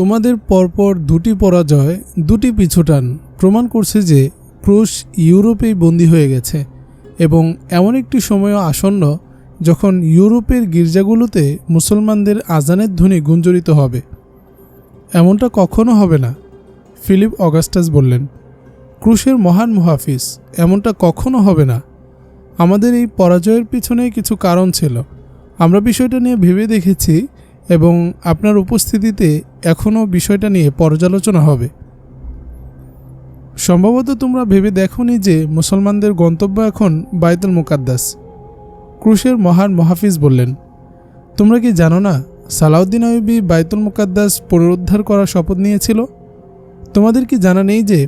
তোমাদের পরপর দুটি পরাজয়, দুটি পিছুটান প্রমাণ করছে যে ক্রুশ ইউরোপেই বন্দী হয়ে গেছে এবং এমন একটি সময়ও আসন্ন যখন ইউরোপের গির্জাগুলোতে মুসলমানদের আজানের ধ্বনি গুঞ্জরিত হবে। এমনটা কখনো হবে না, ফিলিপ অগাস্টাস বললেন। ক্রুশের মহান মুহাফিজ, এমনটা কখনো হবে না। আমাদের এই পরাজয়ের পিছনে কিছু কারণ ছিল। আমরা বিষয়টা নিয়ে ভেবে দেখেছি এবং আপনার উপস্থিতিতে এখনও বিষয়টা নিয়ে পর্যালোচনা হবে। সম্ভবত তোমরা ভেবে দেখোনি যে মুসলমানদের গন্তব্য এখন বাইতুল মুকাদ্দাস। ক্রুশের মহান মহাফিজ বললেন, তোমরা কি জানো না সালাউদ্দিন আইবি বাইতুল মুকাদ্দাস পুনরুদ্ধার করার শপথ নিয়েছিল? তোমাদের কি জানা নেই যে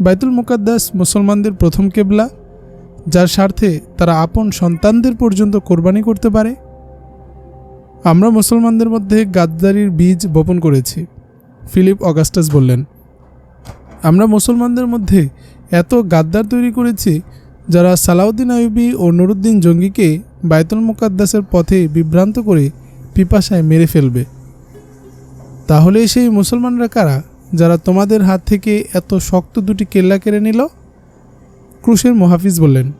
বাইতুল মুকাদ্দাস মুসলমানদের প্রথম কেবলা, যার স্বার্থে তারা আপন সন্তানদের পর্যন্ত কোরবানি করতে পারে? আমরা মুসলমানদের মধ্যে গাদ্দারির বীজ বপন করেছি। ফিলিপ অগাস্টাস বললেন, আমরা মুসলমানদের মধ্যে এত গাদ্দার তৈরি করেছি যারা সালাউদ্দিন আইবি ও নুরুদ্দিন জঙ্গিকে বায়তুল মুকাদ্দাসের পথে বিভ্রান্ত করে পিপাসায় মেরে ফেলবে। তাহলে সেই মুসলমানরা কারা যারা তোমাদের হাত থেকে এত শক্ত দুটি কেল্লা কেড়ে নিল? ক্রুশের মহাফিজ বললেন,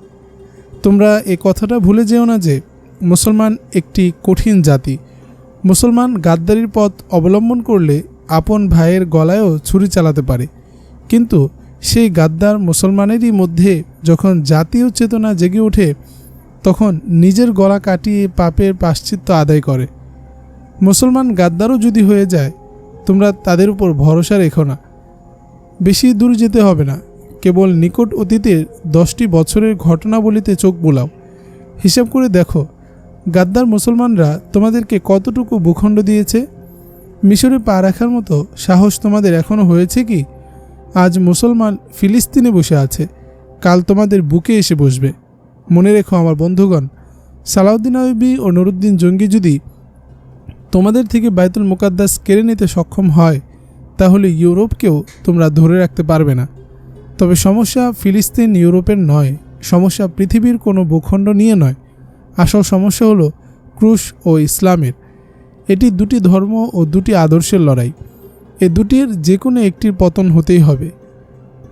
তোমরা এ কথাটা ভুলে যেও না যে মুসলমান একটি কঠিন জাতি। মুসলমান গাদ্দারির পথ অবলম্বন করলে আপন ভাইয়ের গলায়ও ছুরি চালাতে পারে। কিন্তু সেই গাদ্দার মুসলমানেরই মধ্যে যখন জাতীয় চেতনা জেগে ওঠে, তখন নিজের গলা কাটিয়ে পাপের পাশ্চিত্য আদায় করে। মুসলমান গাদ্দারও যদি হয়ে যায়, তোমরা তাদের উপর ভরসা রেখো না। বেশি দূর যেতে হবে না। কেবল নিকট অতীতের দশটি বছরের ঘটনাবলিতে চোখ বোলাও। হিসাব করে দেখো গাদ্দার মুসলমানরা তোমাদেরকে কতটুকু ভূখণ্ড দিয়েছে? মিশরে পা রাখার মতো সাহস তোমাদের এখনও হয়েছে কি? আজ মুসলমান ফিলিস্তিনে বসে আছে। কাল তোমাদের বুকে এসে বসবে। মনে রেখো আমার বন্ধুগণ, সালাউদ্দিন আইবি ও নুরুদ্দিন জঙ্গি যদি তোমাদের থেকে বায়তুল মুকাদ্দাস কেড়ে নিতে সক্ষম হয়, তাহলে ইউরোপকেও তোমরা ধরে রাখতে পারবে না। তবে সমস্যা ফিলিস্তিন ইউরোপের নয়, সমস্যা পৃথিবীর কোনো ভূখণ্ড নিয়ে নয়। আসল সমস্যা হলো ক্রুশ ও ইসলামের। এটি দুটি ধর্ম ও দুটি আদর্শের লড়াই। এ দুটির যে কোনো একটির পতন হতেই হবে।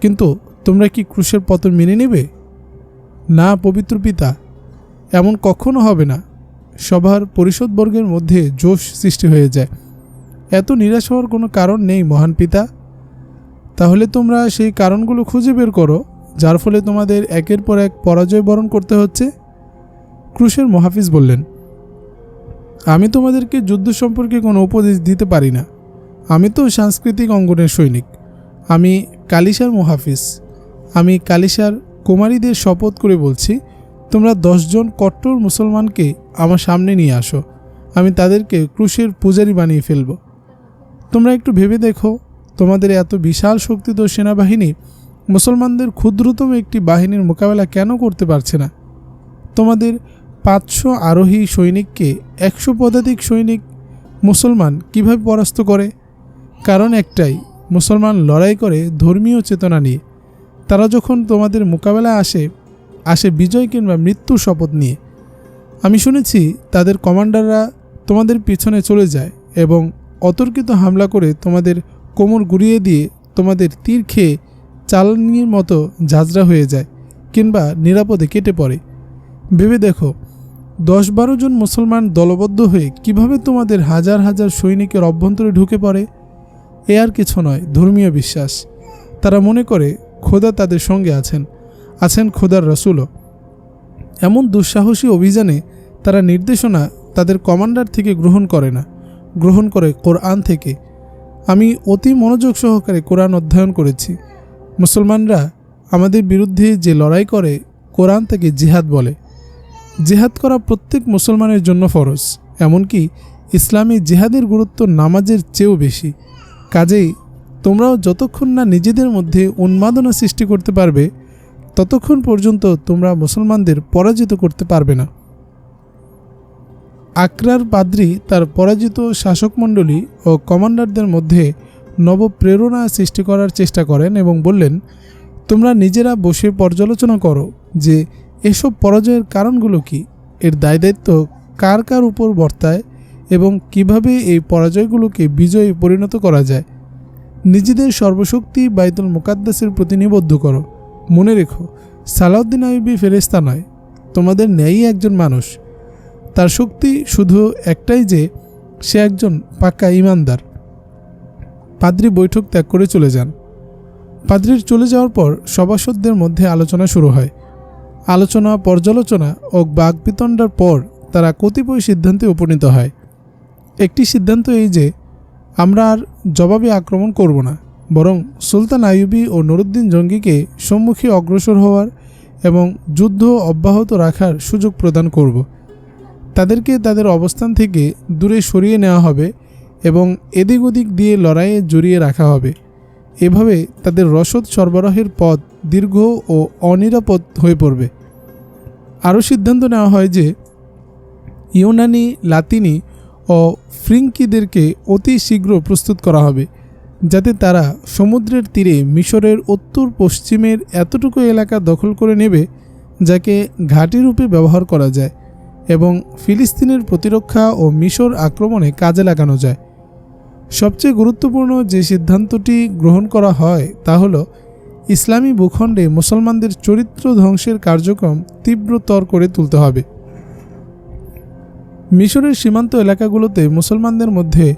কিন্তু তোমরা কি ক্রুশের পতন মেনে নেবে? না, পবিত্র পিতা, এমন কখনো হবে না। সবার পরিষদবর্গের মধ্যে জোশ সৃষ্টি হয়ে যায়। এত নিরাশ হওয়ার কোনো কারণ নেই, মহান পিতা। তাহলে তোমরা সেই কারণগুলো খুঁজে বের করো, যার ফলে তোমাদের একের পর এক পরাজয় বরণ করতে হচ্ছে। ক্রুশের মহাফিজ বললেন, আমি তোমাদেরকে যুদ্ধ সম্পর্কে কোনো উপদেশ দিতে পারি না। আমি তো সাংস্কৃতিক অঙ্গনের সৈনিক। আমি কালিসার মহাফিজ। আমি কালিসার কুমারীদের শপথ করে বলছি, তোমরা দশজন কট্টর মুসলমানকে আমার সামনে নিয়ে আসো। আমি তাদেরকে ক্রুশের পূজারি বানিয়ে ফেলব। তোমরা একটু ভেবে দেখো, তোমাদের এত বিশাল শক্তিত সেনাবাহিনী মুসলমানদের ক্ষুদ্রতম একটি বাহিনীর মোকাবেলা কেন করতে পারছে না? তোমাদের পাঁচশো আরোহী সৈনিককে একশো পদাতিক সৈনিক মুসলমান কীভাবে পরাস্ত করে? কারণ একটাই, মুসলমান লড়াই করে ধর্মীয় চেতনা নিয়ে। তারা যখন তোমাদের মোকাবেলায় আসে আসে বিজয় কিংবা মৃত্যুর শপথ নিয়ে। আমি শুনেছি তাদের কমান্ডাররা তোমাদের পিছনে চলে যায় এবং অতর্কিত হামলা করে তোমাদের কোমর গুড়িয়ে দিয়ে তোমাদের তীর খেয়ে চালানির মতো ঝাঁঝরা হয়ে যায় কিংবা নিরাপদে কেটে পড়ে। ভেবে দেখো দশ বারো জন মুসলমান দলবদ্ধ হয়ে কীভাবে তোমাদের হাজার হাজার সৈনিকের অভ্যন্তরে ঢুকে পড়ে? এ আর কিছু নয়, ধর্মীয় বিশ্বাস। তারা মনে করে, খোদা তাদের সঙ্গে আছেন আছেন খোদার রসুলও। এমন দুঃসাহসী অভিযানে তারা নির্দেশনা তাদের কমান্ডার থেকে গ্রহণ করে না, গ্রহণ করে কোরআন থেকে। আমি অতি মনোযোগ সহকারে কোরআন অধ্যয়ন করেছি। মুসলমানরা আমাদের বিরুদ্ধে যে লড়াই করে, কোরআন তাকে জিহাদ বলে। জেহাদ করা প্রত্যেক মুসলমানের জন্য ফরজ, এমনকি ইসলামী জেহাদের গুরুত্ব নামাজের চেয়েও বেশি। কাজেই তোমরাও যতক্ষণ না নিজেদের মধ্যে উন্মাদনা সৃষ্টি করতে পারবে, ততক্ষণ পর্যন্ত তোমরা মুসলমানদের পরাজিত করতে পারবে না। আকরার পাদ্রি তার পরাজিত শাসকমণ্ডলী ও কমান্ডারদের মধ্যে নবপ্রেরণা সৃষ্টি করার চেষ্টা করেন এবং বললেন, তোমরা নিজেরা বসে পর্যালোচনা করো যে এসব পরাজয়ের কারণগুলো কি? এর দায় দায়িত্ব কার কার উপর বর্তায় এবং কীভাবে এই পরাজয়গুলোকে বিজয়ে পরিণত করা যায়? নিজেদের সর্বশক্তি বাইতুল মোকাদ্দাসের প্রতি নিবদ্ধ করো। মনে রেখো, সালাউদ্দিন আইবি ফেরেস্তা নয়, তোমাদের ন্যায়ই একজন মানুষ। তার শক্তি শুধু একটাই যে, সে একজন পাক্কা ইমানদার। পাদ্রি বৈঠক ত্যাগ করে চলে যান। পাদ্রির চলে যাওয়ার পর সভাসদদের মধ্যে আলোচনা শুরু হয়। আলোচনা, পর্যালোচনা ও বাগবিতণ্ডার পর তারা কতিপয় সিদ্ধান্তে উপনীত হয়। একটি সিদ্ধান্ত এই যে, আমরা আর জবাবে আক্রমণ করব না, বরং সুলতান আইয়ুবি ও নুরুদ্দিন জঙ্গিকে সম্মুখে অগ্রসর হওয়ার এবং যুদ্ধ অব্যাহত রাখার সুযোগ প্রদান করব। তাদেরকে তাদের অবস্থান থেকে দূরে সরিয়ে নেওয়া হবে এবং এদিক ওদিক দিয়ে লড়াইয়ে জড়িয়ে রাখা হবে। এভাবে তাদের রসদ সরবরাহের পথ দীর্ঘ ও অনিরাপদ হয়ে পড়বে। আরও সিদ্ধান্ত নেওয়া হয় যে, ইউনানি, লাতিনি ও ফ্রিঙ্কিদেরকে অতি শীঘ্র প্রস্তুত করা হবে, যাতে তারা সমুদ্রের তীরে মিশরের উত্তর পশ্চিমের এতটুকু এলাকা দখল করে নেবে, যাকে ঘাঁটি রূপে ব্যবহার করা যায় এবং ফিলিস্তিনের প্রতিরক্ষা ও মিশর আক্রমণে কাজে লাগানো যায়। সবচেয়ে গুরুত্বপূর্ণ যে সিদ্ধান্তটি গ্রহণ করা হয় তা হল, ইসলামী ভূখণ্ডে মুসলমানদের চরিত্র ধ্বংসের কার্যক্রম তীব্রতর করে তুলতে হবে। মিশরের সীমান্ত এলাকাগুলোতে মুসলমানদের মধ্যে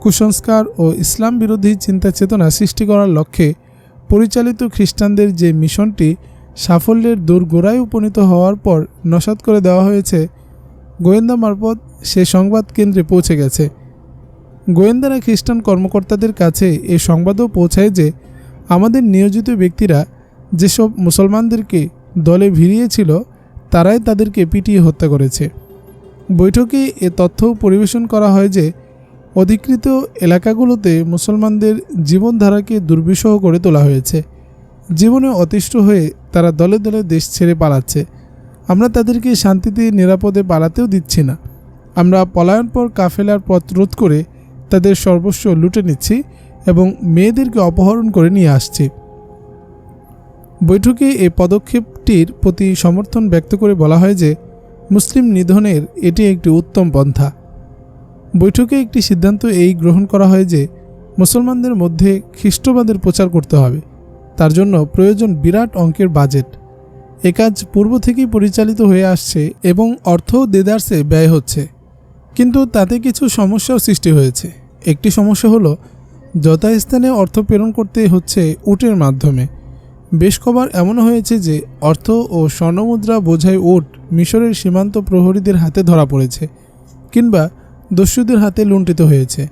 কুসংস্কার ও ইসলাম বিরোধী চিন্তা চেতনা সৃষ্টি করার লক্ষ্যে পরিচালিত খ্রিস্টানদের যে মিশনটি, সাফল্যের দোরগোড়ায় উপনীত হওয়ার পর নসাত করে দেওয়া হয়েছে, গোয়েন্দা মারফত সে সংবাদ কেন্দ্রে পৌঁছে গেছে। গোয়েন্দারা খ্রিস্টান কর্মকর্তাদের কাছে এ সংবাদও পৌঁছায় যে আমাদের নিয়োজিত ব্যক্তিরা যেসব মুসলমানদেরকে দলে ভিড়িয়েছিল, তারাই তাদেরকে পিটিয়ে হত্যা করেছে। বৈঠকে এ তথ্য পরিবেশন করা হয় যে অধিকৃত এলাকাগুলোতে মুসলমানদের জীবনধারাকে দুর্বিষহ করে তোলা হয়েছে। জীবনে অতিষ্ঠ হয়ে তারা দলে দলে দেশ ছেড়ে পালাচ্ছে। আমরা তাদেরকে শান্তিতে, নিরাপদে পালাতেও দিচ্ছি না। আমরা পলায়নপর কাফেলার পথ রোধ করে তাদের সর্বস্ব লুটে নিচ্ছি এবং মেয়েদেরকে অপহরণ করে নিয়ে আসছি। বৈঠকে এই পদক্ষেপটির প্রতি সমর্থন ব্যক্ত করে বলা হয় যে, মুসলিম নিধনের এটি একটি উত্তম পন্থা। বৈঠকে একটি সিদ্ধান্ত এই গ্রহণ করা হয় যে, মুসলমানদের মধ্যে খ্রিস্টবাদের প্রচার করতে হবে। তার জন্য প্রয়োজন বিরাট অঙ্কের বাজেট। এ কাজ পূর্ব থেকেই পরিচালিত হয়ে আসছে এবং অর্থ দেদার্সে ব্যয় হচ্ছে। কিন্তু তাতে কিছু সমস্যাও সৃষ্টি হয়েছে। একটি সমস্যা হলো, যথাস্থানে অর্থ প্রেরণ করতে হচ্ছে উটের মাধ্যমে। বেশ কবার এমন হয়েছে যে, অর্থ ও স্বর্ণমুদ্রা বোঝাই উট মিশরের সীমান্ত প্রহরীদের হাতে ধরা পড়েছে, কিংবা দস্যুদের হাতে লুণ্ঠিত হয়েছে।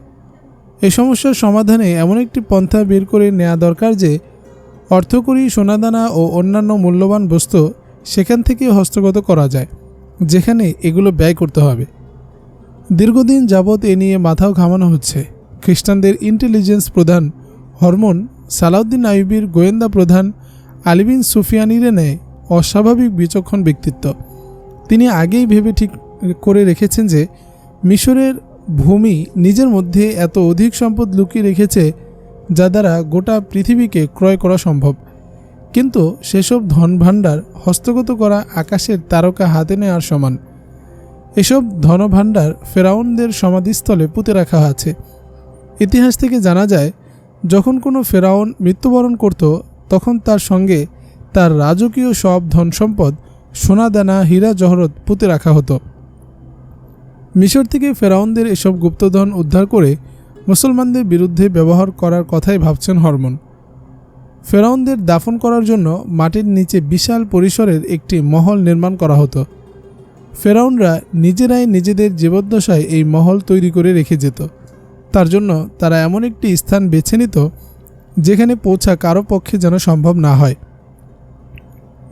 এই সমস্যার সমাধানে এমন একটি পন্থা বের করে নেওয়া দরকার যে, অর্থকরী সোনাদানা ও অন্যান্য মূল্যবান বস্তু সেখান থেকে হস্তগত করা যায়, যেখানে এগুলো ব্যয় করতে হবে। দীর্ঘদিন যাবৎ এ নিয়ে মাথাও ঘামানো হচ্ছে। খ্রিস্টানদের ইন্টেলিজেন্স প্রধান হরমোন সালাউদ্দিন আইবির গোয়েন্দা প্রধান আলিবিন সুফিয়ানিরে নেয় অস্বাভাবিক বিচক্ষণ ব্যক্তিত্ব। তিনি আগেই ভেবে ঠিক করে রেখেছেন যে, মিশরের ভূমি নিজের মধ্যে এত অধিক সম্পদ লুকিয়ে রেখেছে যা দ্বারা গোটা পৃথিবীকে ক্রয় করা সম্ভব। কিন্তু সেসব ধনভাণ্ডার হস্তগত করা আকাশের তারকা হাতে নেওয়ার সমান। এসব ধনভাণ্ডার ফেরাউনদের সমাধিস্থলে পুঁতে রাখা আছে। ইতিহাস থেকে জানা যায়, যখন কোনো ফেরাউন মৃত্যুবরণ করত, তখন তার সঙ্গে তার রাজকীয় সব ধন সম্পদ সোনাদানা হীরা জহরত পুঁতে রাখা হতো। মিশর থেকে ফেরাউনদের এসব গুপ্তধন উদ্ধার করে মুসলমানদের বিরুদ্ধে ব্যবহার করার কথাই ভাবছেন হরমোন। ফেরাউনদের দাফন করার জন্য মাটির নিচে বিশাল পরিসরের একটি মহল নির্মাণ করা হতো। ফেরাউনরা নিজেরাই নিজেদের জীবদ্দশায় এই মহল তৈরি করে রেখে যেত। তার জন্য তারা এমন একটি স্থান বেছে নিত, যেখানে পৌঁছা কারও পক্ষে যেন সম্ভব না হয়।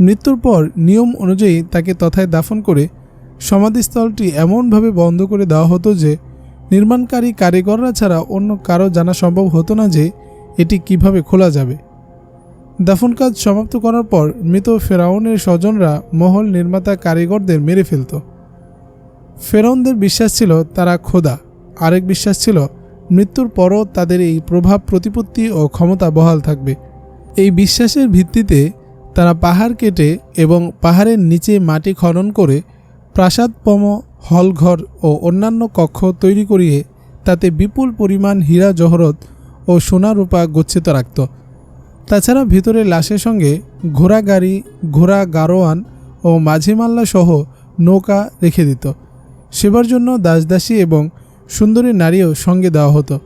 মৃত্যুর পর নিয়ম অনুযায়ী তাকে তথায় দাফন করে সমাধিস্থলটি এমনভাবে বন্ধ করে দেওয়া হতো যে, নির্মাণকারী কারিগররা ছাড়া অন্য কারও জানা সম্ভব হতো না যে, এটি কীভাবে খোলা যাবে। দাফন কাজ সমাপ্ত করার পর মৃত ফেরাউনের স্বজনরা মহল নির্মাতা কারিগরদের মেরে ফেলত। ফেরাউনদের বিশ্বাস ছিল তারা খোদা। আরেক বিশ্বাস ছিল, মৃত্যুর পরও তাদের এই প্রভাব, প্রতিপত্তি ও ক্ষমতা বহাল থাকবে। এই বিশ্বাসের ভিত্তিতে তারা পাহাড় কেটে এবং পাহাড়ের নিচে মাটি খনন করে প্রাসাদপম, হলঘর ও অন্যান্য কক্ষ তৈরি করিয়ে তাতে বিপুল পরিমাণ হীরা, জহরত ও সোনা রূপা গচ্ছিত রাখত। তাছাড়া ভিতরে লাশের সঙ্গে ঘোড়া গাড়ি, ঘোড়া গারোয়ান ও মাঝিমাল্লা সহ নৌকা রেখে দিত। সেবার জন্য দাসদাসী এবং সুন্দরী নারীও সঙ্গে দেওয়া হতো।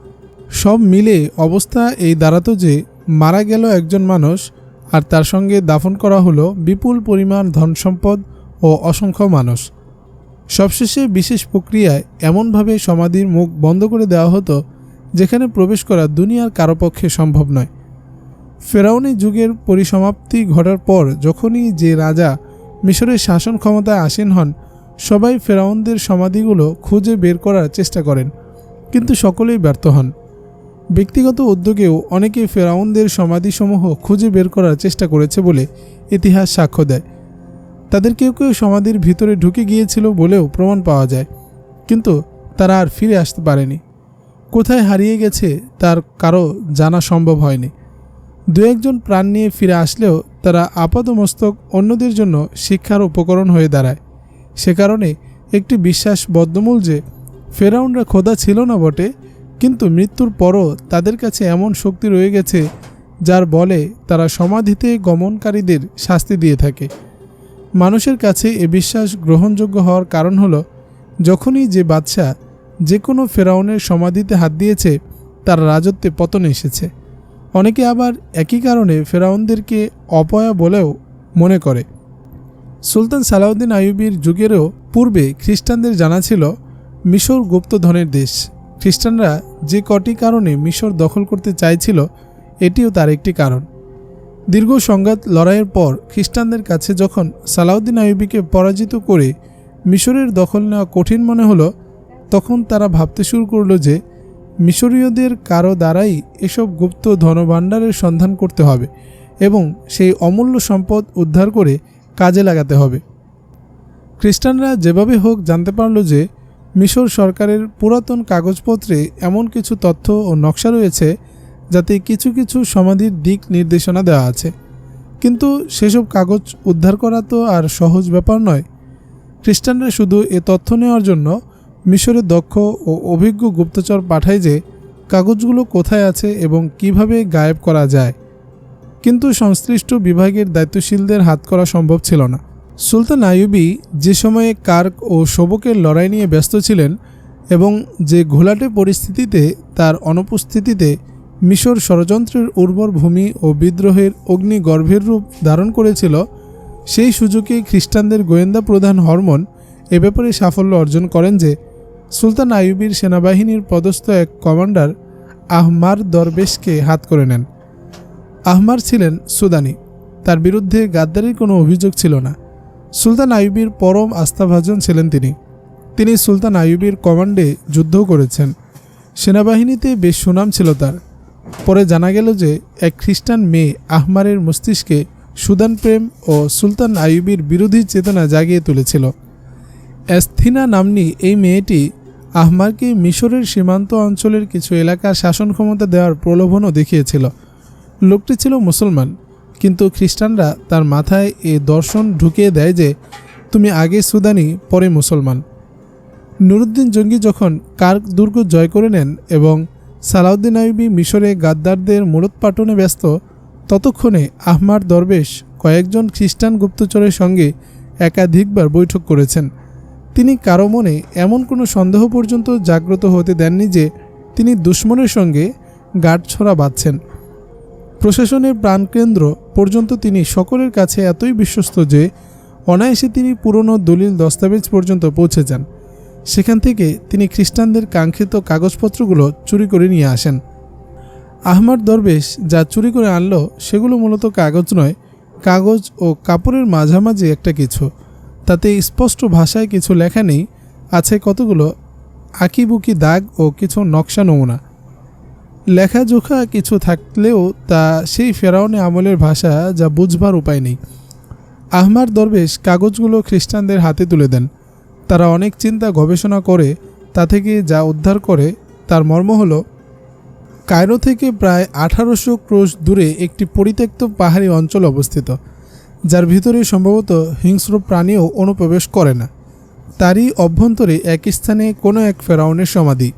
সব মিলে অবস্থা এই দাঁড়াতো যে মারা গেল একজন মানুষ আর তার সঙ্গে দাফন করা হলো বিপুল পরিমাণ ধনসম্পদ ও অসংখ্য মানুষ। সবশেষে বিশেষ প্রক্রিয়ায় এমনভাবে সমাধির মুখ বন্ধ করে দেওয়া হতো যেখানে প্রবেশ করা দুনিয়ার কারও পক্ষে সম্ভব নয়। ফেরাউনি যুগের পরিসমাপ্তি ঘটার পর যখনই যে রাজা মিশরের শাসন ক্ষমতায় আসীন হন, সবাই ফেরাউনদের সমাধিগুলো খুঁজে বের করার চেষ্টা করেন, কিন্তু সকলেই ব্যর্থ হন। ব্যক্তিগত উদ্যোগেও অনেকে ফেরাউনদের সমাধিসমূহ খুঁজে বের করার চেষ্টা করেছে বলে ইতিহাস সাক্ষ্য দেয়। তাদের কেউ কেউ সমাধির ভিতরে ঢুকে গিয়েছিল বলেও প্রমাণ পাওয়া যায়, কিন্তু তারা আর ফিরে আসতে পারেনি। কোথায় হারিয়ে গেছে তার কারও জানা সম্ভব হয়নি। দু একজন প্রাণ নিয়ে ফিরে আসলেও তারা আপাতমস্তক অন্যদের জন্য শিক্ষার উপকরণ হয়ে দাঁড়ায়। সে কারণে একটি বিশ্বাস বদ্ধমূল যে, ফেরাউনরা খোদা ছিল না বটে, কিন্তু মৃত্যুর পরও তাদের কাছে এমন শক্তি রয়ে গেছে, যার বলে তারা সমাধিতে গমনকারীদের শাস্তি দিয়ে থাকে। মানুষের কাছে এ বিশ্বাস গ্রহণযোগ্য হওয়ার কারণ হলো, যখনই যে বাদশাহ যে কোনো ফেরাউনের সমাধিতে হাত দিয়েছে, তার রাজত্বে পতন এসেছে। অনেকে আবার একই কারণে ফেরাউনদেরকে অপয়া বলেও মনে করে। সুলতান সালাউদ্দিন আইয়ুবির যুগেরও পূর্বে খ্রিস্টানদের জানা ছিল মিশর গুপ্তধনের দেশ। খ্রিস্টানরা যে কটি কারণে মিশর দখল করতে চাইছিল, এটিও তার একটি কারণ। দীর্ঘ সংঘাত লড়াইয়ের পর খ্রিস্টানদের কাছে যখন সালাউদ্দিন আইয়ুবিকে পরাজিত করে মিশরের দখল নেওয়া কঠিন মনে হলো, তখন তারা ভাবতে শুরু করল যে মিশরীয়দের কারও দ্বারাই এসব গুপ্ত ধনভাণ্ডারের সন্ধান করতে হবে এবং সেই অমূল্য সম্পদ উদ্ধার করে কাজে লাগাতে হবে। খ্রিস্টানরা যেভাবে হোক জানতে পারল যে মিশর সরকারের পুরাতন কাগজপত্রে এমন কিছু তথ্য ও নকশা রয়েছে যাতে কিছু কিছু সমাধির দিক নির্দেশনা দেওয়া আছে। কিন্তু সেসব কাগজ উদ্ধার করা তো আর সহজ ব্যাপার নয়। খ্রিস্টানরা শুধু এ তথ্য নেওয়ার জন্য মিশরের দক্ষ ও অভিজ্ঞ গুপ্তচর পাঠায় যে কাগজগুলো কোথায় আছে এবং কীভাবে গায়েব করা যায়। কিন্তু সংশ্লিষ্ট বিভাগের দায়িত্বশীলদের হাত করা সম্ভব ছিল না। সুলতান আইয়ুবি যে সময়ে কার্ক ও শোবকের লড়াই নিয়ে ব্যস্ত ছিলেন এবং যে ঘোলাটে পরিস্থিতিতে তার অনুপস্থিতিতে মিশর ষড়যন্ত্রের উর্বর ভূমি ও বিদ্রোহের অগ্নিগর্ভের রূপ ধারণ করেছিল, সেই সুযোগে খ্রিস্টানদের গোয়েন্দা প্রধান হরমোন এ ব্যাপারে সাফল্য অর্জন করেন যে সুলতান আইয়ুবির সেনাবাহিনীর পদস্থ এক কমান্ডার আহমার দরবেশকে হাত করে নেন। আহমার ছিলেন সুদানি, তার বিরুদ্ধে গাদ্দারির কোনো অভিযোগ ছিল না। সুলতান আইয়ুবির পরম আস্থাভাজন ছিলেন তিনি। তিনি সুলতান আইয়ুবির কমান্ডে যুদ্ধও করেছেন। সেনাবাহিনীতে বেশ সুনাম ছিল তার। পরে জানা গেল যে, এক খ্রিস্টান মেয়ে আহমারের মস্তিষ্কে সুদান প্রেম ও সুলতান আইয়ুবির বিরোধী চেতনা জাগিয়ে তুলেছিল। অ্যাস্থিনা নামনি এই মেয়েটি আহমারকে মিশরের সীমান্ত অঞ্চলের কিছু এলাকার শাসন ক্ষমতা দেওয়ার প্রলোভনও দেখিয়েছিল। লোকটি ছিল মুসলমান, কিন্তু খ্রিস্টানরা তার মাথায় এ দর্শন ঢুকিয়ে দেয় যে, তুমি আগে সুদানি, পরে মুসলমান। নুরুদ্দিন জঙ্গি যখন কার্ক দুর্গ জয় করে নেন এবং সালাউদ্দিন আইবি মিশরে গাদ্দারদের মূলোৎপাটনে ব্যস্ত, ততক্ষণে আহমার দরবেশ কয়েকজন খ্রিস্টান গুপ্তচরের সঙ্গে একাধিকবার বৈঠক করেছেন। তিনি কারও মনে এমন কোনো সন্দেহ পর্যন্ত জাগ্রত হতে দেননি যে তিনি দুশ্মনের সঙ্গে গাঁটছড়া বাঁধছেন। প্রশাসনের প্রাণকেন্দ্র পর্যন্ত তিনি সকলের কাছে এতই বিশ্বস্ত যে অনায়াসে তিনি পুরনো দলিল দস্তাবেজ পর্যন্ত পৌঁছে যান। সেখান থেকে তিনি খ্রিস্টানদের কাঙ্ক্ষিত কাগজপত্রগুলো চুরি করে নিয়ে আসেন। আহমার দরবেশ যা চুরি করে আনলো সেগুলো মূলত কাগজ নয়, কাগজ ও কাপড়ের মাঝামাঝি একটা কিছু। তাতে স্পষ্ট ভাষায় কিছু লেখা নেই, আছে কতগুলো আঁকিবুকি দাগ ও কিছু নকশা নমুনা। লেখাজোখা কিছু থাকলেও তা সেই ফেরাউনে আমলের ভাষা যা বুঝবার উপায় নেই। আহমার দরবেশ কাগজগুলো খ্রিস্টানদের হাতে তুলে দেন। তারা অনেক চিন্তা গবেষণা করে, তা থেকে যা উদ্ধার করে, তার মর্ম হলো, কায়রো থেকে প্রায় আঠারোশো ক্রোশ দূরে একটি পরিত্যক্ত পাহাড়ি অঞ্চল অবস্থিত। যার ভিতরে সম্ভবত হিংস্র প্রাণীও অনুপ্রবেশ করে না। তারই অভ্যন্তরে এক স্থানে কোনো এক ফেরাউনের সমাধি।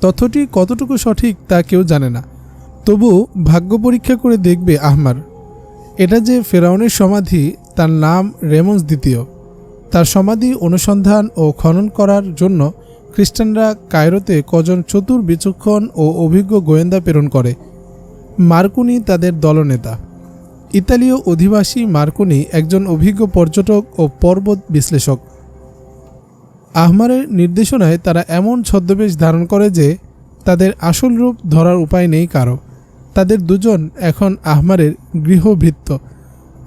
তথ্যটি কতটুকু সঠিক তা কেউ জানে না। তবু ভাগ্য পরীক্ষা করে দেখবে আহমার। এটা যে ফেরাউনের সমাধি, তার নাম রেমন্স দ্বিতীয়। তার সমাধি অনুসন্ধান ও খনন করার জন্য খ্রিস্টানরা কায়রোতে কজন চতুর বিচক্ষণ ও অভিজ্ঞ গোয়েন্দা প্রেরণ করে। মার্কুনি তাদের দলনেতা। ইতালীয় অধিবাসী মার্কুনি একজন অভিজ্ঞ পর্যটক ও পর্বত বিশ্লেষক। আহমারের নির্দেশনায় তারা এমন ছদ্মবেশ ধারণ করে যে, তাদের আসল রূপ ধরার উপায় নেই কারও। তাদের দুজন এখন আহমারের গৃহভৃত্ত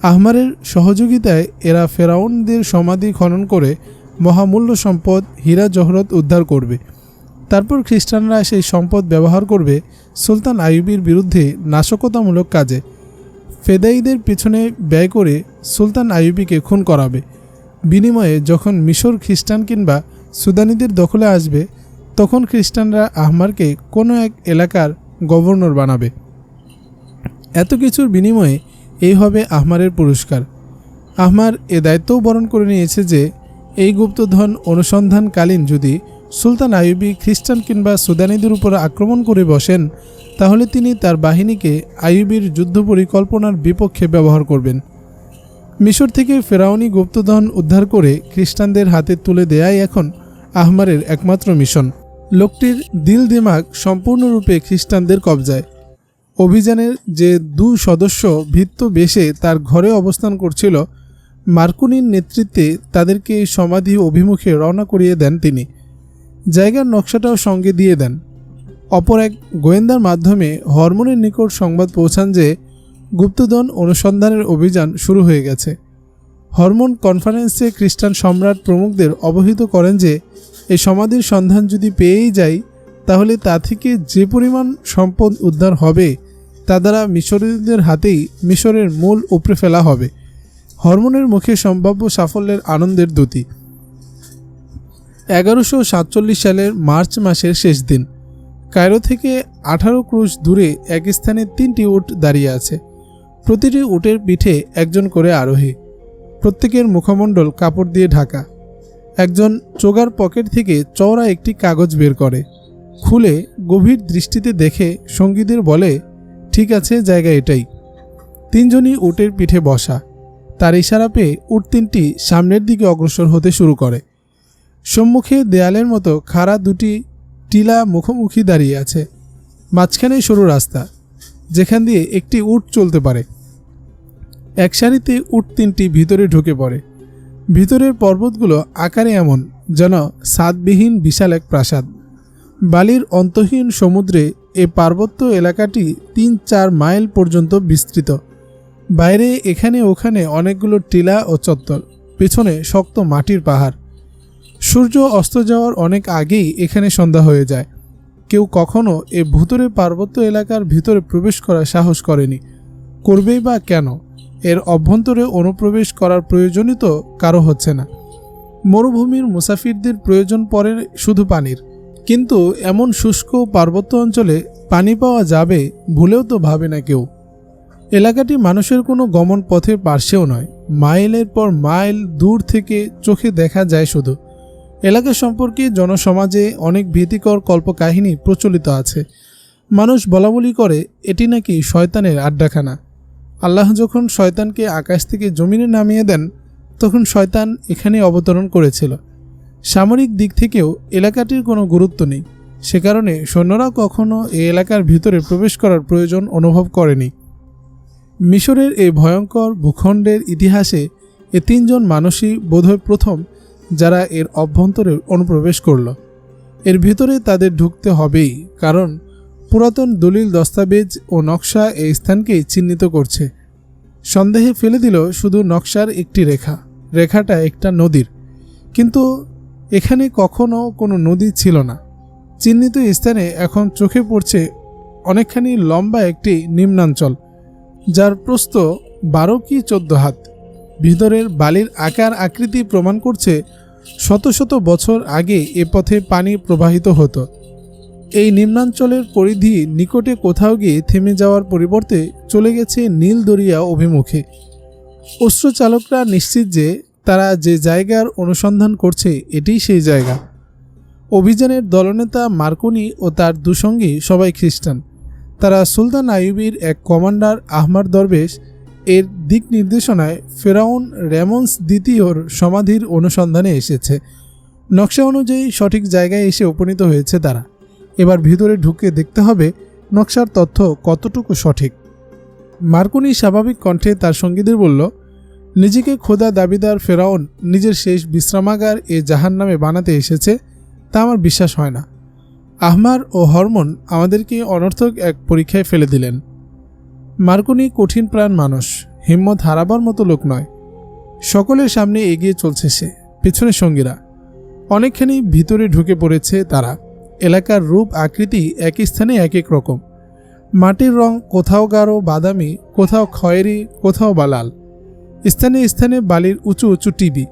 আহমারের সহযোগিতায় এরা ফেরাউনদের সমাধি খনন করে মহামূল্য সম্পদ হীরা জহরত উদ্ধার করবে। তারপর খ্রিস্টানরা সেই সম্পদ ব্যবহার করবে সুলতান আইয়ুবির বিরুদ্ধে নাশকতামূলক কাজে। ফেদাইদের পিছনে ব্যয় করে সুলতান আইয়ুবিকে খুন করাবে। বিনিময়ে যখন মিশর খ্রিস্টান কিংবা সুদানিদের দখলে আসবে, তখন খ্রিস্টানরা আহমারকে কোনো এক এলাকার গভর্নর বানাবে। এত কিছুর বিনিময়ে এই হবে আহমারের পুরস্কার। আহমার এ দায়িত্বও বরণ করে নিয়েছে যে, এই গুপ্তধন অনুসন্ধানকালীন যদি সুলতান আইয়ুবি খ্রিস্টান কিংবা সুদানিদের উপর আক্রমণ করে বসেন, তাহলে তিনি তার বাহিনীকে আইয়ুবির যুদ্ধ পরিকল্পনার বিপক্ষে ব্যবহার করবেন। মিশর থেকে ফেরাউনি গুপ্তধন উদ্ধার করে খ্রিস্টানদের হাতে তুলে দেয়াই এখন আহমারের একমাত্র মিশন। লোকটির দিল দিমাগ সম্পূর্ণরূপে খ্রিস্টানদের কবজায়। অভিযানের যে দু সদস্য ভিত্ত বেশে তার ঘরে অবস্থান করছিল, মার্কুনির নেতৃত্বে তাদেরকে সমাধি অভিমুখে রওনা করিয়ে দেন তিনি। জায়গার নকশাটাও সঙ্গে দিয়ে দেন। অপর এক গোয়েন্দার মাধ্যমে হরমোনের নিকট সংবাদ পৌঁছান যে গুপ্তধন অনুসন্ধানের অভিযান শুরু হয়ে গেছে। হরমোন কনফারেন্সে খ্রিস্টান সম্রাট প্রমুখদের অবহিত করেন যে এই সমাধির সন্ধান যদি পেয়েই যাই, তাহলে তা থেকে যে পরিমাণ সম্পদ উদ্ধার হবে, তা দ্বারা মিশরীয়দের হাতেই মিশরের মূল উপড়ে ফেলা হবে। হরমোনের মুখে সম্ভাব্য সাফল্যের আনন্দের দ্যুতি। এগারোশো সাতচল্লিশ সালের মার্চ মাসের শেষ দিন। কায়রো থেকে আঠারো ক্রুশ দূরে এক স্থানে তিনটি উট দাঁড়িয়ে আছে। প্রতিটি উটের পিঠে একজন করে আরোহী। প্রত্যেকের মুখমণ্ডল কাপড় দিয়ে ঢাকা। একজন চোগার পকেট থেকে চওড়া একটি কাগজ বের করে। খুলে গভীর দৃষ্টিতে দেখে সঙ্গীদের বলে, ঠিক আছে, জায়গা এটাই। তিনজনই উটের পিঠে বসা। তার ইশারা পেয়ে উট তিনটি সামনের দিকে অগ্রসর হতে শুরু করে। সম্মুখে দেয়ালের মতো খাড়া দুটি টিলা মুখোমুখি দাঁড়িয়ে আছে। মাঝখানে সরু রাস্তা, যেখান দিয়ে একটি উট চলতে পারে। এক সারিতে উট তিনটি ভিতরে ঢুকে পড়ে। ভিতরের পর্বতগুলো আকারে এমন যেন সাদবিহীন বিশাল এক প্রাসাদ। বালির অন্তহীন সমুদ্রে এ পার্বত্য এলাকাটি তিন চার মাইল পর্যন্ত বিস্তৃত। বাইরে এখানে ওখানে অনেকগুলো টিলা ও চত্বর, পেছনে শক্ত মাটির পাহাড়। সূর্য অস্ত যাওয়ার অনেক আগেই এখানে সন্ধ্যা হয়ে যায়। কেউ কখনো এ ভূতরে পার্বত্য এলাকার ভিতরে প্রবেশ করার সাহস করেনি। করবেই বা কেন? এর অভ্যন্তরে অনুপ্রবেশ করার প্রয়োজনই তো কারও হচ্ছে না। মরুভূমির মুসাফিরদের প্রয়োজন পড়ে শুধু পানির। কিন্তু এমন শুষ্ক পার্বত্য অঞ্চলে পানি পাওয়া যাবে ভুলেও তো ভাবে না কেউ। এলাকাটি মানুষের কোনো গমন পথের পার্শ্বেও নয়। মাইলের পর মাইল দূর থেকে চোখে দেখা যায় শুধু। এলাকা সম্পর্কে জনসমাজে অনেক ভীতিকর কল্পকাহিনী প্রচলিত আছে। মানুষ বলাবলি করে, এটি নাকি শয়তানের আড্ডাখানা। আল্লাহ যখন শয়তানকে আকাশ থেকে জমিনে নামিয়ে দেন, তখন শয়তান এখানে অবতরণ করেছিল। সামরিক দিক থেকেও এলাকাটির কোনো গুরুত্ব নেই। সে কারণে সৈন্যরা কখনো এই এলাকার ভিতরে প্রবেশ করার প্রয়োজন অনুভব করেনি। মিশরের এই ভয়ঙ্কর ভূখণ্ডের ইতিহাসে এ তিনজন মানুষই বোধহয় প্রথম যারা এর অভ্যন্তরে অনুপ্রবেশ করল। এর ভিতরে তাদের ঢুকতে হবেই, কারণ পুরাতন দলিল দস্তাবেজ ও নকশা এই স্থানকেই চিহ্নিত করছে। সন্দেহে ফেলে দিল শুধু নকশার একটি রেখা। রেখাটা একটা নদীর। কিন্তু এখানে কখনো কোনো নদী ছিল না। চিহ্নিত স্থানে এখন চোখে পড়ছে অনেকখানি লম্বা একটি নিম্নাঞ্চল, যার প্রস্থ বারো কি চোদ্দ হাত। ভিতরের বালির আকার আকৃতি প্রমাণ করছে শত শত বছর আগে এ পথে পানি প্রবাহিত হতো। এই নিম্নাঞ্চলের পরিধি নিকটে কোথাও গিয়ে থেমে যাওয়ার পরিবর্তে চলে গেছে নীল দরিয়া অভিমুখে। অস্ত্রচালকরা নিশ্চিত যে তারা যে জায়গার অনুসন্ধান করছে, এটিই সেই জায়গা। অভিযানের দলনেতা মার্কনি ও তার দুসঙ্গী সবাই খ্রিস্টান। তারা সুলতান আইয়ুবির এক কমান্ডার আহমার দরবেশ এর দিক নির্দেশনায় ফেরাউন রেমন্স দ্বিতীয়র সমাধির অনুসন্ধানে এসেছে। নকশা অনুযায়ী সঠিক জায়গায় এসে উপনীত হয়েছে তারা। এবার ভিতরে ঢুকে দেখতে হবে নকশার তথ্য কতটুকু সঠিক। মার্কুনি স্বাভাবিক কণ্ঠে তার সঙ্গীদের বলল, নিজেকে খোদা দাবিদার ফেরাউন নিজের শেষ বিশ্রামাগার এ জাহান নামে বানাতে এসেছে, তা আমার বিশ্বাস হয় না। আহমার ও হরমোন আমাদেরকে অনর্থক এক পরীক্ষায় ফেলে দিলেন। মার্কুনি কঠিন প্রাণ মানুষ, হিম্মত হারাবার মতো লোক নয়। সকলের সামনে এগিয়ে চলছে সে, পেছনে সঙ্গীরা। অনেকখানি ভিতরে ঢুকে পড়েছে তারা। এলাকার রূপ, আকৃতি একই স্থানে এক এক রকম। মাটির রং কোথাও গাঢ়, বাদামি, কোথাও খয়েরি, কোথাও বা লাল স্থানে স্থানে বালির উঁচু উঁচু টিবি,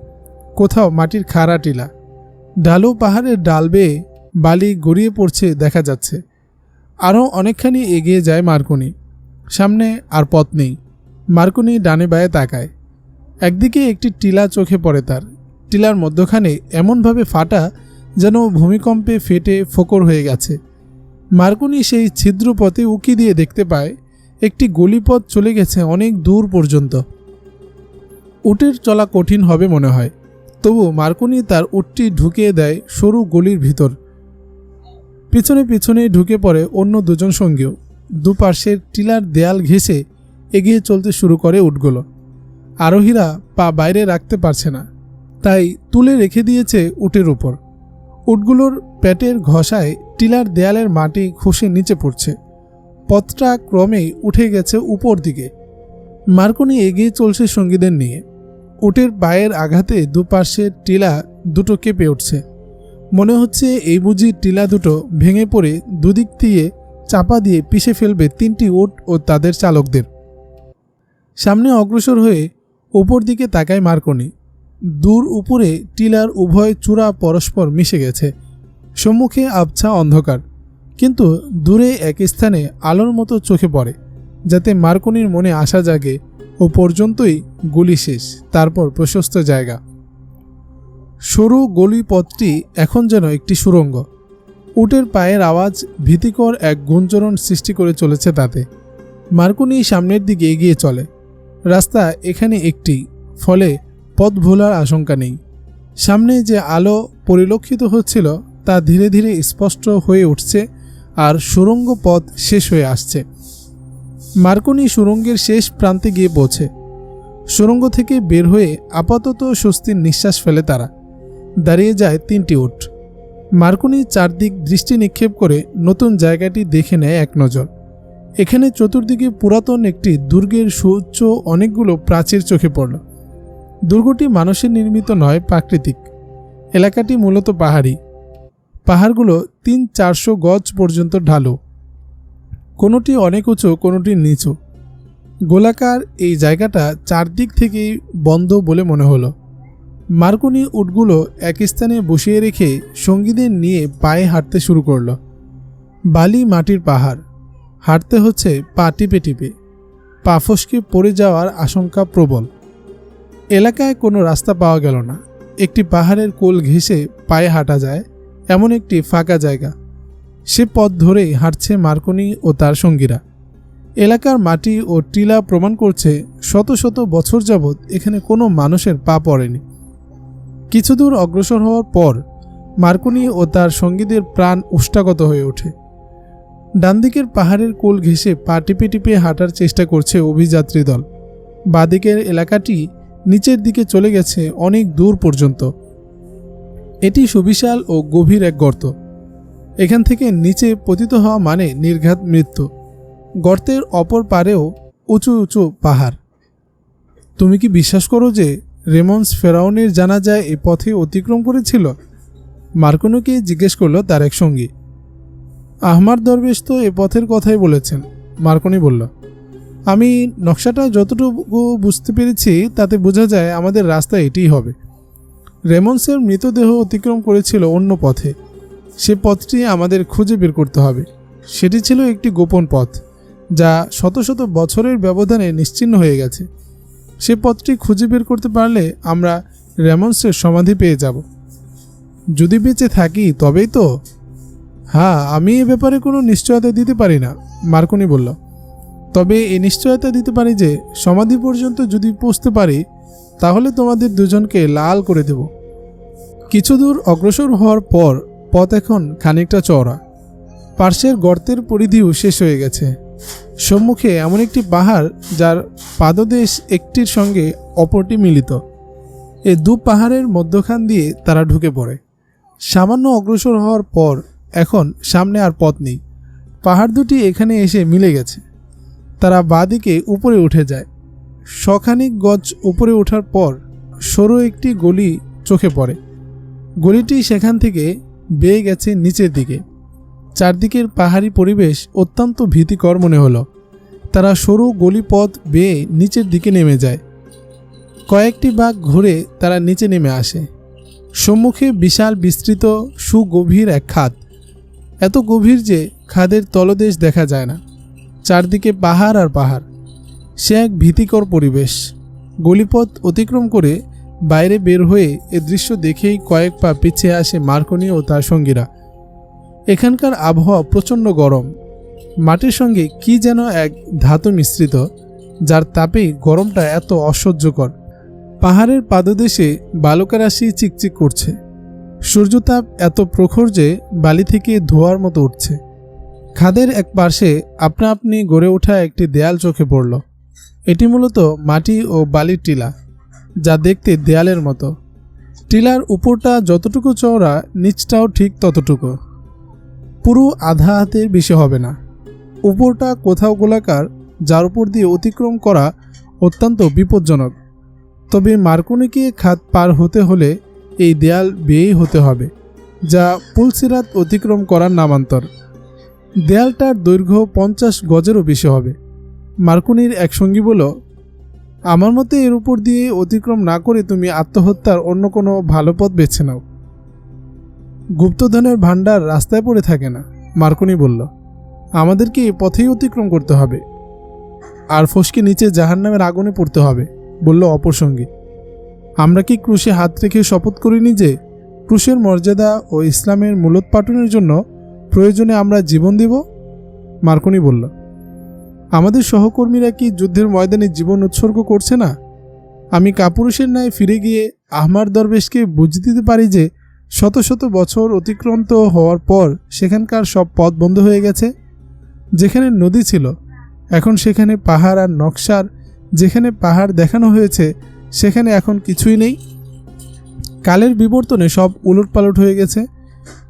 কোথাও মাটির খাড়া টিলা। ডালু পাহাড়ের ডাল বেয়ে বালি গড়িয়ে পড়ছে দেখা যাচ্ছে। আরও অনেকখানি এগিয়ে যায় মার্কুনি। সামনে আর পথ নেই। মার্কুনি ডানে বায়ে তাকায়। একদিকে একটি টিলা চোখে পড়ে তার। টিলার মধ্যখানে এমনভাবে ফাটা যেন ভূমিকম্পে ফেটে ফোকর হয়ে গেছে। মার্কুনি সেই ছিদ্র পথে উকি দিয়ে দেখতে পায়, একটি গলিপথ চলে গেছে অনেক দূর পর্যন্ত। উটের চলা কঠিন হবে মনে হয়, তবু মার্কুনি তার উটটি ঢুকিয়ে দেয় সরু গলির ভিতর। পিছনে পিছনে ঢুকে পড়ে অন্য দুজন সঙ্গীও। দুপাশের টিলার দেয়াল ঘেঁষে এগিয়ে চলতে শুরু করে উটগুলো। আরোহীরা পা বাইরে রাখতে পারছে না। তাই তুলে রেখে দিয়েছে উটের উপর। উটগুলোর পেটের ঘষায় টিলার দেয়ালের মাটি খসে নিচে পড়ছে। পথটা ক্রমেই উঠে গেছে উপর দিকে। মার্কনি এগিয়ে চলছে সঙ্গীদের নিয়ে। উটের পায়ের আঘাতে দুপাশের টিলা দুটো কেঁপে উঠছে। মনে হচ্ছে এই বুঝি টিলা দুটো ভেঙে পড়ে দুদিক দিয়ে চাপা দিয়ে পিষে ফেলবে তিনটি উট ও তাদের চালকদের। সামনে অগ্রসর হয়ে ওপর দিকে তাকায় মার্কনি। দূর উপরে টিলার উভয় চূড়া পরস্পর মিশে গেছে। সম্মুখে আবছা অন্ধকার, কিন্তু দূরে এক স্থানে আলোর মতো চোখে পড়ে, যাতে মার্কনির মনে আশা জাগে, ও পর্যন্তই গুলি শেষ, তারপর প্রশস্ত জায়গা। সরু গলি পথটি এখন যেন একটি সুরঙ্গ। উটের পায়ের আওয়াজ ভীতিকর এক গুঞ্জরণ সৃষ্টি করে চলেছে তাতে। মার্কুনি সামনের দিকে এগিয়ে চলে। রাস্তা এখানে একটি, ফলে পথ ভোলার আশঙ্কা নেই। সামনে যে আলো পরিলক্ষিত হচ্ছিল, তা ধীরে ধীরে স্পষ্ট হয়ে উঠছে আর সুরঙ্গ পথ শেষ হয়ে আসছে। মার্কনি সুরঙ্গের শেষ প্রান্তে গিয়ে পৌঁছে। সুরঙ্গ থেকে বের হয়ে আপাতত স্বস্তির নিঃশ্বাস ফেলে তারা। দাঁড়িয়ে যায় তিনটি উট। মার্কনি চারদিক দৃষ্টি নিক্ষেপ করে নতুন জায়গাটি দেখে নেয় এক নজর। এখানে চতুর্দিকে পুরাতন একটি দুর্গের সুউচ্চ অনেকগুলো প্রাচীর চোখে পড়ল। দুর্গটি মানুষের নির্মিত নয়, প্রাকৃতিক। এলাকাটি মূলত পাহাড়ি। পাহাড়গুলো তিন চারশো গজ পর্যন্ত ঢালু। কোনোটি অনেক উঁচু, কোনোটি নিচু। গোলাকার এই জায়গাটা চারদিক থেকেই বন্ধ বলে মনে হলো। মার্কুনি উটগুলো এক স্থানে বসিয়ে রেখে সঙ্গীদের নিয়ে পায়ে হাঁটতে শুরু করল। বালি মাটির পাহাড়। হাঁটতে হচ্ছে পা টিপে টিপে। পা ফসকে পড়ে যাওয়ার আশঙ্কা প্রবল। এলাকায় কোনো রাস্তা পাওয়া গেল না। একটি পাহাড়ের কোল ঘেঁষে পায়ে হাঁটা যায়, এমন একটি ফাঁকা জায়গা। সে পথ ধরেই হাঁটছে মার্কনি ও তার সঙ্গীরা। এলাকার মাটি ও টিলা প্রমাণ করছে শত শত বছর যাবৎ এখানে কোনো মানুষের পা পড়েনি। কিছু দূর অগ্রসর হওয়ার পর, মার্কনি ও তার সঙ্গীদের প্রাণ উষ্টাগত হয়ে ওঠে। ডানদিকের পাহাড়ের কোল ঘেঁষে পা টিপে টিপে হাঁটার চেষ্টা করছে অভিযাত্রী দল। বাদিকের এলাকাটি নিচের দিকে চলে গেছে অনেক দূর পর্যন্ত। এটি সুবিশাল ও গভীর এক গর্ত। এখান থেকে নিচে পতিত হওয়া মানে নির্ঘাত মৃত্যু। গর্তের অপর পারেও উঁচু উঁচু পাহাড়। তুমি কি বিশ্বাস করো যে রেমন্স ফেরাউনের জানাজায় এ পথে অতিক্রম করেছিল। মার্কনুকে জিজ্ঞেস করল তার এক সঙ্গী। আহমার দরবেশ তো এ পথের কথাই বলেছেন। মার্কনি বলল, আমি নকশাটা যতটুকু বুঝতে পেরেছি, তাতে বোঝা যায় আমাদের রাস্তা এটিই হবে। রেমন্সের মৃতদেহ অতিক্রম করেছিল অন্য পথে। সে পথটি আমাদের খুঁজে বের করতে হবে। সেটি ছিল একটি গোপন পথ, যা শত শত বছরের ব্যবধানে নিশ্চিন্ন হয়ে গেছে। সে পথটি খুঁজে বের করতে পারলে আমরা রেমন্সের সমাধি পেয়ে যাব। যদি বেঁচে থাকি, তবেই তো। হ্যাঁ আমি এ ব্যাপারে কোনো নিশ্চয়তা দিতে পারি না, মার্কনি বলল। তবে এ নিশ্চয়তা দিতে পারি যে, সমাধি পর্যন্ত যদি পৌঁছতে পারি, তাহলে তোমাদের দুজনকে লাল করে দেব। কিছু দূর অগ্রসর হওয়ার পর, পথ এখন খানিকটা চওড়া। পার্শ্বের গর্তের পরিধিও শেষ হয়ে গেছে। সম্মুখে এমন একটি পাহাড় যার পাদদেশ একটির সঙ্গে অপরটি মিলিত। এ দু পাহাড়ের মধ্যখান দিয়ে তারা ঢুকে পড়ে। সামান্য অগ্রসর হওয়ার পর এখন সামনে আর পথ নেই। পাহাড় দুটি এখানে এসে মিলে গেছে। তারা বাঁদিকে উপরে উঠে যায়। শখানিক গজ উপরে ওঠার পর সরু একটি গলি চোখে পড়ে। গলিটি সেখান থেকে বেয়ে গেছে নিচের দিকে। চারদিকের পাহাড়ি পরিবেশ অত্যন্ত ভীতিকর মনে হলো। তারা সরু গলিপথ বেয়ে নিচের দিকে নেমে যায়। কয়েকটি বাঘ ঘুরে তারা নিচে নেমে আসে। সম্মুখে বিশাল বিস্তৃত সুগভীর এক খাদ। এত গভীর যে খাদের তলদেশ দেখা যায় না। চারদিকে পাহাড় আর পাহাড়। সে এক ভীতিকর পরিবেশ। গলিপথ অতিক্রম করে বাইরে বের হয়ে এ দৃশ্য দেখেই কয়েক পা পিছিয়ে আসে মার্কনি ও তার সঙ্গীরা। এখানকার আবহাওয়া প্রচণ্ড গরম। মাটির সঙ্গে কি যেন এক ধাতু মিশ্রিত, যার তাপেই গরমটা এত অসহ্যকর। পাহাড়ের পাদদেশে বালুকারাশি চিকচিক করছে। সূর্যতাপ এত প্রখর যে বালি থেকে ধোয়ার মতো উঠছে। খাদের এক পাশে আপনা আপনি গড়ে ওঠা একটি দেয়াল চোখে পড়ল। এটি মূলত মাটি ও বালির টিলা, যা দেখতে দেয়ালের মতো। টিলার উপরটা যতটুকু চওড়া, নিচটাও ঠিক ততটুকু। পুরো আধা হাতের বেশি হবে না। উপরটা কোথাও গোলাকার, যার উপর দিয়ে অতিক্রম করা অত্যন্ত বিপজ্জনক। তবে মার্কনিকে খাত পার হতে হলে এই দেয়াল বেয়েই হতে হবে, যা পুলসিরাত অতিক্রম করার নামান্তর। দেয়ালটার দৈর্ঘ্য পঞ্চাশ গজেরও বেশি হবে। মার্কুনির এক সঙ্গী বলল, আমার মতে এর উপর দিয়ে অতিক্রম না করে তুমি আত্মহত্যার অন্য কোনো ভালো পথ বেছে নাও। গুপ্তধনের ভাণ্ডার রাস্তায় পড়ে থাকে না, মার্কনি বলল। আমাদেরকে এ পথেই অতিক্রম করতে হবে। আর ফসকে নিচে জাহান্নামের আগুনে পড়তে হবে, বলল অপর সঙ্গী আমরা কি ক্রুশে হাত রেখে শপথ করিনি যে, ক্রুশের মর্যাদা ও ইসলামের মূলোৎপাটনের জন্য প্রয়োজনে আমরা জীবন দিব? মার্কনি বলল, আমাদের সহকর্মীরা কি যুদ্ধের ময়দানে জীবন উৎসর্গ করছে না? আমি কাপুরুষের ন্যায় ফিরে গিয়ে আহমার দরবেশকে বুঝিয়ে দিতে পারি যে শত শত বছর অতিক্রান্ত হওয়ার পর সেখানকার সব পথ বন্ধ হয়ে গেছে। যেখানে নদী ছিল, এখন সেখানে পাহাড় আর নকশার যেখানে পাহাড় দেখানো হয়েছে, সেখানে এখন কিছুই নেই। কালের বিবর্তনে সব উলটপালট হয়ে গেছে।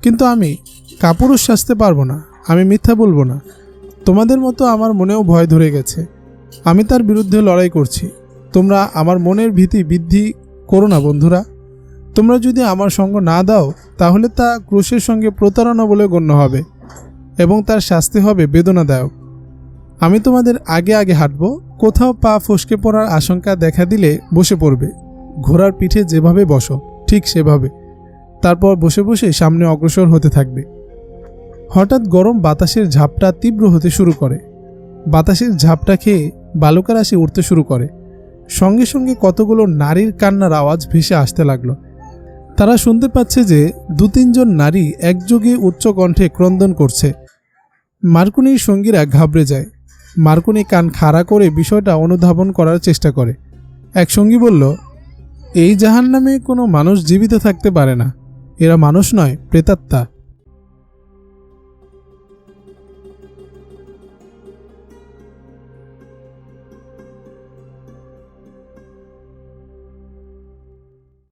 কিন্তু আমি কাপুরুষ সাজতে পারব না, আমি মিথ্যা বলব না। তোমাদের মতো আমার মনেও ভয় ধরে গেছে। আমি তার বিরুদ্ধে লড়াই করছি। তোমরা আমার মনের ভীতি বৃদ্ধি করো না, বন্ধুরা। তোমরা যদি আমার সঙ্গ না দাও, তাহলে তা ক্রুশের সঙ্গে প্রতারণা বলে গণ্য হবে এবং তার শাস্তি হবে বেদনাদায়ক। আমি তোমাদের আগে আগে হাঁটব, কোথাও পা ফসকে পড়ার আশঙ্কা দেখা দিলে বসে পড়বে। ঘোড়ার পিঠে যেভাবে বসো, ঠিক সেভাবে। তারপর বসে বসে সামনে অগ্রসর হতে থাকবে। হঠাৎ গরম বাতাসের ঝাপটা তীব্র হতে শুরু করে। বাতাসের ঝাপটা খেয়ে বালুকার আসি উঠতে শুরু করে। সঙ্গে সঙ্গে কতগুলো নারীর কান্নার আওয়াজ ভেসে আসতে লাগল। তারা শুনতে পাচ্ছে যে দু তিনজন নারী একযোগে উচ্চ কণ্ঠে ক্রন্দন করছে। মার্কুনির সঙ্গীরা ঘাবড়ে যায়। মার্কুনি কান খাড়া করে বিষয়টা অনুধাবন করার চেষ্টা করে। এক সঙ্গী বলল, এই জাহান নামে কোনো মানুষ জীবিত থাকতে পারে না। এরা মানুষ নয়, প্রেতাত্মা।